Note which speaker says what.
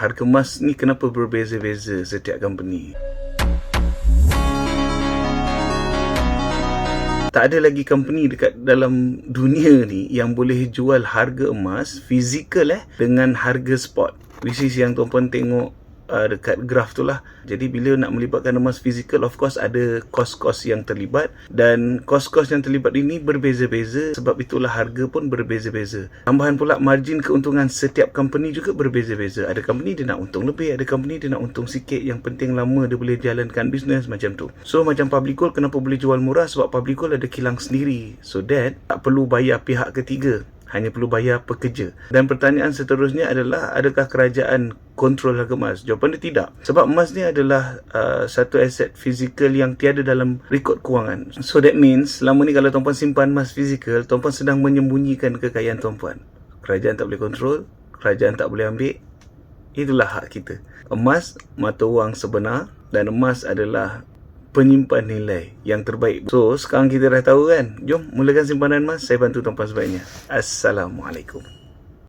Speaker 1: harga emas ni kenapa berbeza-beza setiap company. Tak ada lagi company dekat dalam dunia ni yang boleh jual harga emas fizikal eh dengan harga spot. Which is yang tuan-puan tengok uh, dekat graf tu lah. Jadi bila nak melibatkan emas fizikal of course ada kos-kos yang terlibat dan kos-kos yang terlibat ini berbeza-beza sebab itulah harga pun berbeza-beza. Tambahan pula margin keuntungan setiap company juga berbeza-beza. Ada company dia nak untung lebih, ada company dia nak untung sikit. Yang penting lama dia boleh jalankan bisnes macam tu. So macam public call kenapa boleh jual murah sebab public call ada kilang sendiri. So that tak perlu bayar pihak ketiga hanya perlu bayar pekerja. Dan pertanyaan seterusnya adalah adakah kerajaan kontrol harga emas? Jawapan dia tidak. Sebab emas ni adalah uh, satu aset fizikal yang tiada dalam rekod kewangan. So that means selama ni kalau tuan-puan simpan emas fizikal, tuan-puan sedang menyembunyikan kekayaan tuan-puan. Kerajaan tak boleh kontrol, kerajaan tak boleh ambil. Itulah hak kita. Emas mata wang sebenar dan emas adalah penyimpan nilai yang terbaik. So, sekarang kita dah tahu kan? Jom mulakan simpanan emas. Saya bantu tuan-tuan sebaiknya. Assalamualaikum.